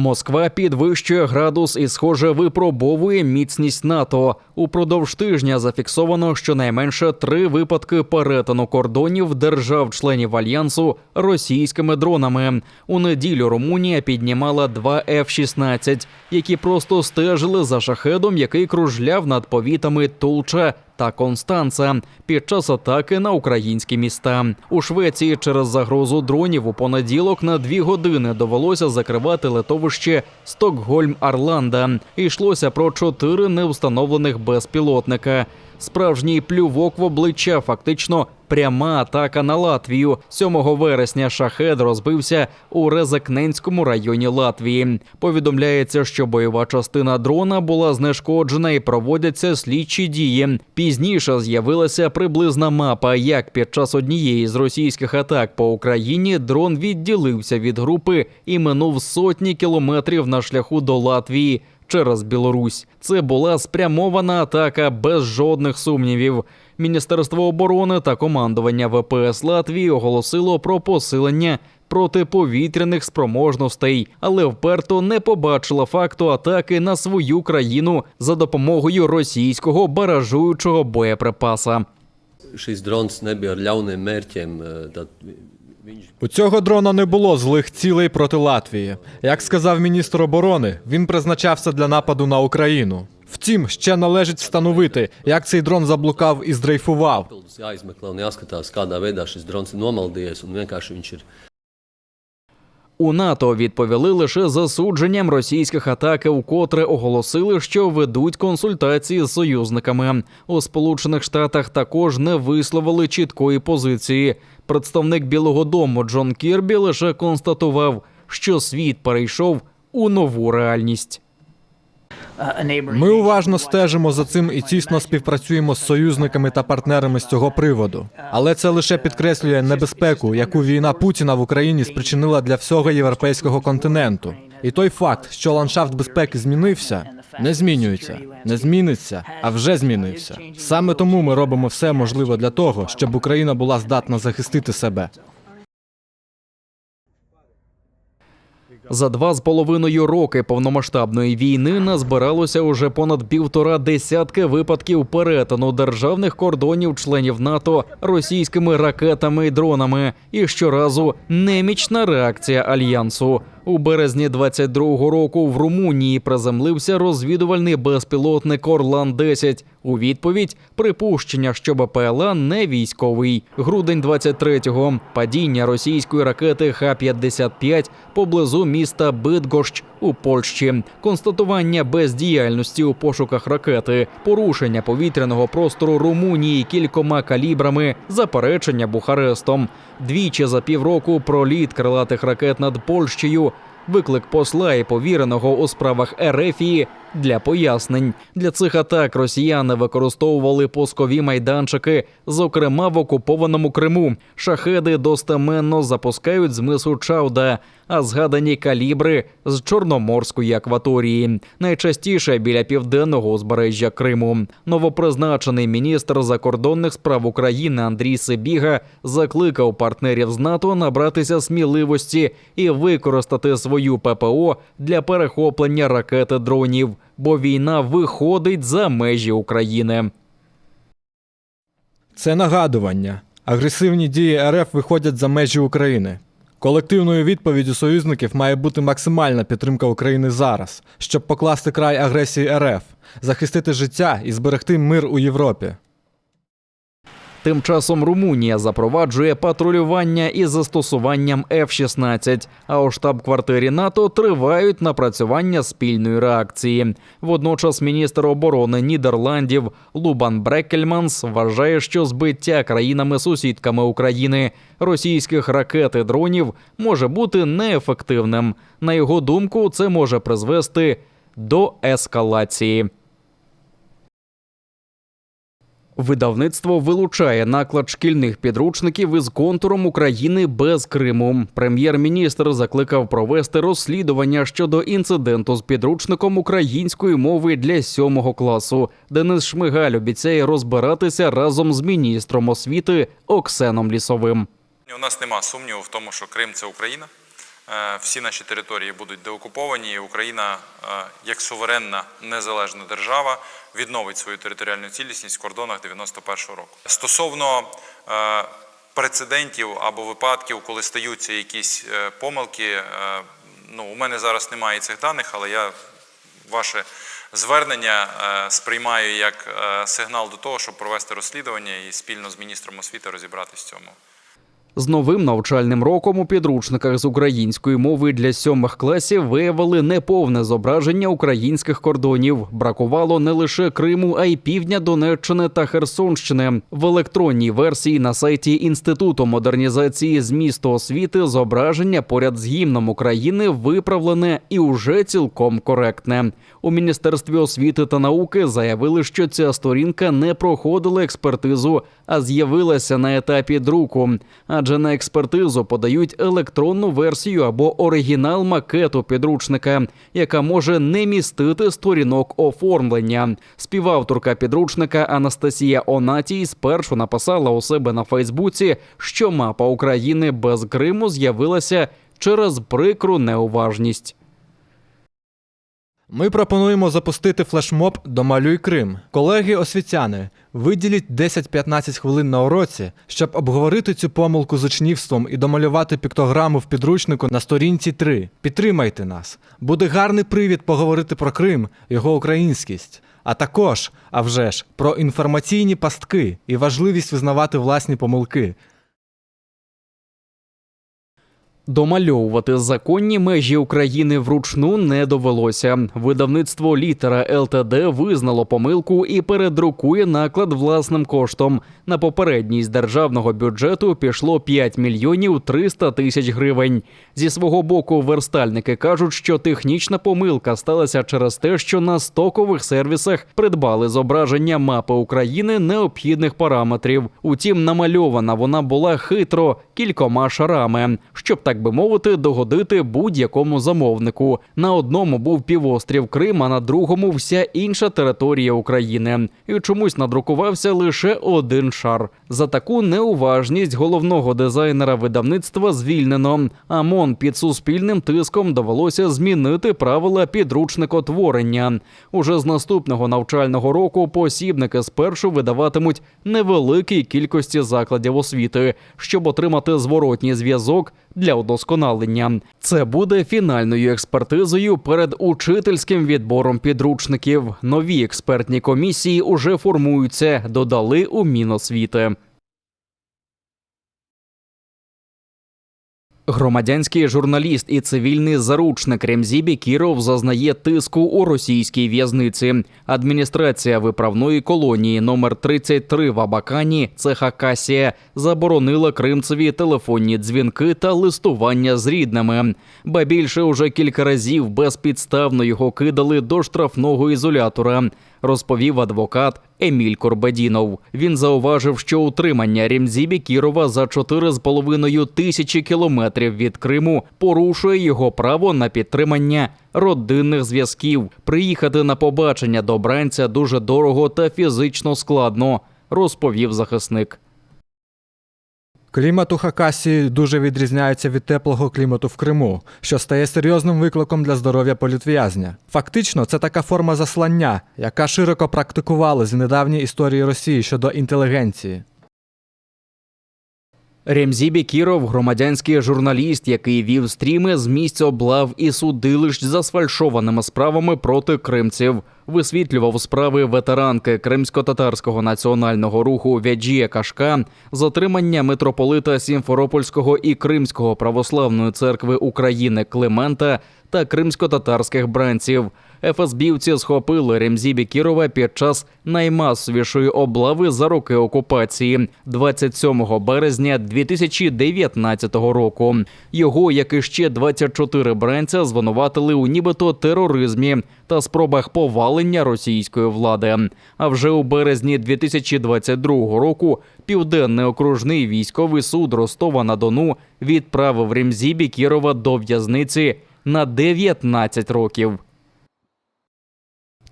Москва підвищує градус і, схоже, випробовує міцність НАТО. Упродовж тижня зафіксовано щонайменше три випадки перетину кордонів держав-членів альянсу російськими дронами. У неділю Румунія піднімала два F-16, які просто стежили за шахедом, який кружляв над повітами Тулча та Констанца під час атаки на українські міста. У Швеції через загрозу дронів у понеділок на дві години довелося закривати летовище Стокгольм-Арланда. Йшлося про чотири невстановлених безпілотника. Справжній плювок в обличчя, фактично пряма атака на Латвію. 7 вересня шахед розбився у Резакненському районі Латвії. Повідомляється, що бойова частина дрона була знешкоджена і проводяться слідчі дії. Пізніше з'явилася приблизна мапа, як під час однієї з російських атак по Україні дрон відділився від групи і минув сотні кілометрів на шляху до Латвії через Білорусь. Це була спрямована атака без жодних сумнівів. Міністерство оборони та командування ВПС Латвії оголосило про посилення протиповітряних спроможностей, але вперто не побачила факту атаки на свою країну за допомогою російського баражуючого боєприпаса. šis drons nebija ar ļauniem У цього дрона не було злих цілей проти Латвії. Як сказав міністр оборони, він призначався для нападу на Україну. Втім, ще належить встановити, як цей дрон заблукав і здрейфував. У НАТО відповіли лише засудженням російських атак, укотре оголосили, що ведуть консультації з союзниками. У Сполучених Штатах також не висловили чіткої позиції. Представник Білого Дому Джон Кірбі лише констатував, що світ перейшов у нову реальність. Ми уважно стежимо за цим і тісно співпрацюємо з союзниками та партнерами з цього приводу. Але це лише підкреслює небезпеку, яку війна Путіна в Україні спричинила для всього європейського континенту. І той факт, що ландшафт безпеки змінився, не змінюється, не зміниться, а вже змінився. Саме тому ми робимо все можливе для того, щоб Україна була здатна захистити себе. За два з половиною роки повномасштабної війни назбиралося уже понад півтора десятки випадків перетину державних кордонів членів НАТО російськими ракетами і дронами. І щоразу немічна реакція альянсу. У березні 22-го року в Румунії приземлився розвідувальний безпілотник Орлан 10 У відповідь припущення, що БПЛА не військовий. Грудень 23-го – падіння російської ракети Х-55 поблизу міста Бидгощ у Польщі. Констатування бездіяльності у пошуках ракети, порушення повітряного простору Румунії кількома калібрами, заперечення Бухарестом. Двічі за півроку проліт крилатих ракет над Польщею. Виклик посла і повіреного у справах Ерефії для пояснень. Для цих атак росіяни використовували пускові майданчики, зокрема в окупованому Криму. Шахеди достеменно запускають з мису Чауда, а згадані калібри з Чорноморської акваторії. Найчастіше біля південного узбережжя Криму. Новопризначений міністр закордонних справ України Андрій Сибіга закликав партнерів з НАТО набратися сміливості і використати свою ППО для перехоплення ракети дронів, бо війна виходить за межі України. Це нагадування. Агресивні дії РФ виходять за межі України. Колективною відповіддю союзників має бути максимальна підтримка України зараз, щоб покласти край агресії РФ, захистити життя і зберегти мир у Європі. Тим часом Румунія запроваджує патрулювання із застосуванням F-16, а у штаб-квартирі НАТО тривають напрацювання спільної реакції. Водночас міністр оборони Нідерландів Лубан Брекельманс вважає, що збиття країнами-сусідками України російських ракет і дронів може бути неефективним. На його думку, це може призвести до ескалації. Видавництво вилучає наклад шкільних підручників із контуром України без Криму. Прем'єр-міністр закликав провести розслідування щодо інциденту з підручником української мови для сьомого класу. Денис Шмигаль обіцяє розбиратися разом з міністром освіти Оксеном Лісовим. У нас нема сумніву в тому, що Крим це Україна. Е, всі наші території будуть деокуповані, і Україна, е, як суверенна незалежна держава, відновить свою територіальну цілісність в кордонах 91-го року. Стосовно е, прецедентів або випадків, коли стаються якісь помилки, ну у мене зараз немає цих даних, але я ваше звернення сприймаю як сигнал до того, щоб провести розслідування і спільно з міністром освіти розібратися в цьому. З новим навчальним роком у підручниках з української мови для сьомих класів виявили неповне зображення українських кордонів. Бракувало не лише Криму, а й півдня Донеччини та Херсонщини. В електронній версії на сайті Інституту модернізації змісту освіти зображення поряд з гімном України виправлене і уже цілком коректне. У міністерстві освіти та науки заявили, що ця сторінка не проходила експертизу, а з'явилася на етапі друку. Адже на експертизу подають електронну версію або оригінал макету підручника, яка може не містити сторінок оформлення. Співавторка підручника Анастасія Онатій спершу написала у себе на Фейсбуці, що мапа України без Криму з'явилася через прикру неуважність. Ми пропонуємо запустити флешмоб Домалюй Крим. Колеги освітяни, виділіть 10-15 хвилин на уроці, щоб обговорити цю помилку з учнівством і домалювати піктограму в підручнику на сторінці 3. Підтримайте нас. Буде гарний привід поговорити про Крим, його українськість. А також, а вже ж, про інформаційні пастки і важливість визнавати власні помилки. Домальовувати законні межі України вручну не довелося. Видавництво літера ЛТД визнало помилку і передрукує наклад власним коштом. На попередній з державного бюджету пішло 5 мільйонів 300 тисяч гривень. Зі свого боку, верстальники кажуть, що технічна помилка сталася через те, що на стокових сервісах придбали зображення мапи України необхідних параметрів. Утім, намальована вона була хитро кількома шарами, щоб так би мовити, догодити будь-якому замовнику. На одному був півострів Крим, а на другому вся інша територія України. І чомусь надрукувався лише один шар. За таку неуважність головного дизайнера видавництва звільнено. А МОН під суспільним тиском довелося змінити правила підручникотворення. Уже з наступного навчального року посібники спершу видаватимуть невеликій кількості закладів освіти, щоб отримати зворотній зв'язок для удосконалення. Це буде фінальною експертизою перед учительським відбором підручників. Нові експертні комісії уже формуються, додали у Міносвіти. Громадянський журналіст і цивільний заручник Ремзібі Кіров зазнає тиску у російській в'язниці. Адміністрація виправної колонії номер 33 в Абакані, це Хакасія, заборонила кримцеві телефонні дзвінки та листування з рідними. Ба більше уже кілька разів безпідставно його кидали до штрафного ізолятора. Розповів адвокат Еміль Корбедінов. Він зауважив, що утримання Рімзібі Кірова за 4,5 тисячі кілометрів від Криму порушує його право на підтримання родинних зв'язків. Приїхати на побачення до бранця дуже дорого та фізично складно, розповів захисник. Клімат у Хакасії дуже відрізняється від теплого клімату в Криму, що стає серйозним викликом для здоров'я політв'язня. Фактично, це така форма заслання, яка широко практикували з недавньої історії Росії щодо інтелігенції. Ремзібі Кіров, громадянський журналіст, який вів стріми з місць облав і судилищ за сфальшованими справами проти кримців, висвітлював справи ветеранки кримсько-татарського національного руху Вяджія Кашка, затримання митрополита Сімферопольського і Кримського православної церкви України Климента та кримсько-татарських бранців. ФСБівці схопили Ремзібі Кірова під час наймасовішої облави за роки окупації 27 березня 2019 року. Його, як і ще 24 бранця, звинуватили у нібито тероризмі та спробах повалення російської влади. А вже у березні 2022 року Південний окружний військовий суд Ростова на Дону відправив Рімзі Бікірова до в'язниці на 19 років.